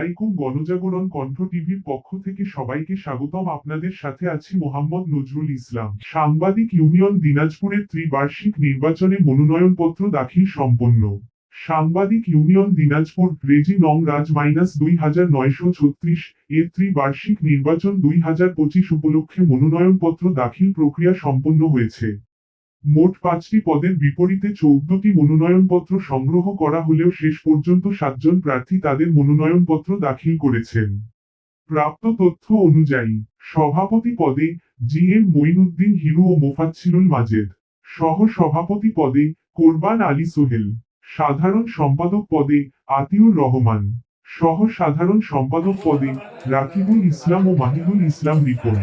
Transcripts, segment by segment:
আলাইকুম গণজাগরণ কণ্ঠ টিভির পক্ষ থেকে সবাইকে স্বাগতম। আপনাদের সাথে আছি মোহাম্মদ নজরুল ইসলাম। সাংবাদিক ইউনিয়ন দিনাজপুরের ত্রিবার্ষিক নির্বাচনে মনোনয়নপত্র দাখিল সম্পন্ন। সাংবাদিক ইউনিয়ন দিনাজপুর, রেজি নং রাজ মাইনাস দুই হাজার নয়শো ছত্রিশ এর ত্রিবার্ষিক নির্বাচন দুই হাজার পঁচিশ উপলক্ষে মনোনয়নপত্র দাখিল প্রক্রিয়া সম্পন্ন হয়েছে। মোট পাঁচটি পদের বিপরীতে চৌদ্দটি মনোনয়নপত্র সংগ্রহ করা হলেও শেষ পর্যন্ত সাতজন প্রার্থী তাদের মনোনয়নপত্র দাখিল করেছেন। প্রাপ্ত তথ্য অনুযায়ী, সভাপতি পদে জি এম মঈনুদ্দিন হিরু ও মোফাচ্ছিলুল মাজেদ সহ সভাপতি পদে কোরবান আলী সোহেল, সাধারণ সম্পাদক পদে আতিউর রহমান সহ সাধারণ সম্পাদক পদে রাকিবুল ইসলাম ও মাহিদুল ইসলাম রিপন,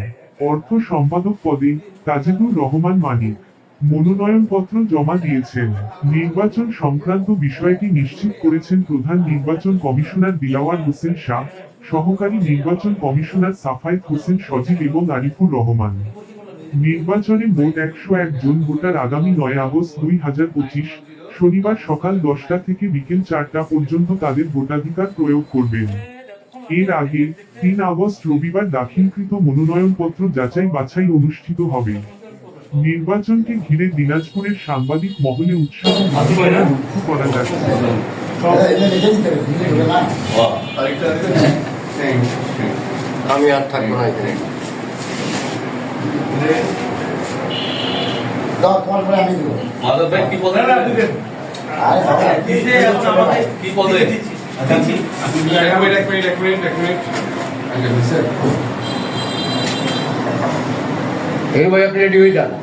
অর্থ সম্পাদক পদে তাজেদুর রহমান মানিক। মনোনয়নপত্র জমা দিয়েছেন। নির্বাচন সংক্রান্ত বিষয়টি নিশ্চিত করেছেন প্রধান নির্বাচন কমিশনার দিলাওয়ার হোসেন শাহ, সহকারী নির্বাচন কমিশনার সাফায়েত হোসেন সজীব এবং আরিফুর রহমান। নির্বাচনে মোট একশো এক জন ভোটার আগামী নয় আগস্ট দুই হাজার পঁচিশ, শনিবার সকাল দশটা থেকে বিকেল চারটা পর্যন্ত তাদের ভোটাধিকার প্রয়োগ করবেন। এর আগে তিন আগস্ট রবিবার দাখিলকৃত মনোনয়নপত্র যাচাই বাছাই অনুষ্ঠিত হবে। নির্বাচনকে ঘিরে দিনাজপুরের সাংবাদিক মহলে উৎসাহ লক্ষ্য করা যাচ্ছে আমি আর থাকব না এখানে মাধব ভাই কি পদে আরে বাবা, কি পদে এক মিনিট এক মিনিট এক মিনিট এক মিনিট ఇరవై ఒకటి విధానం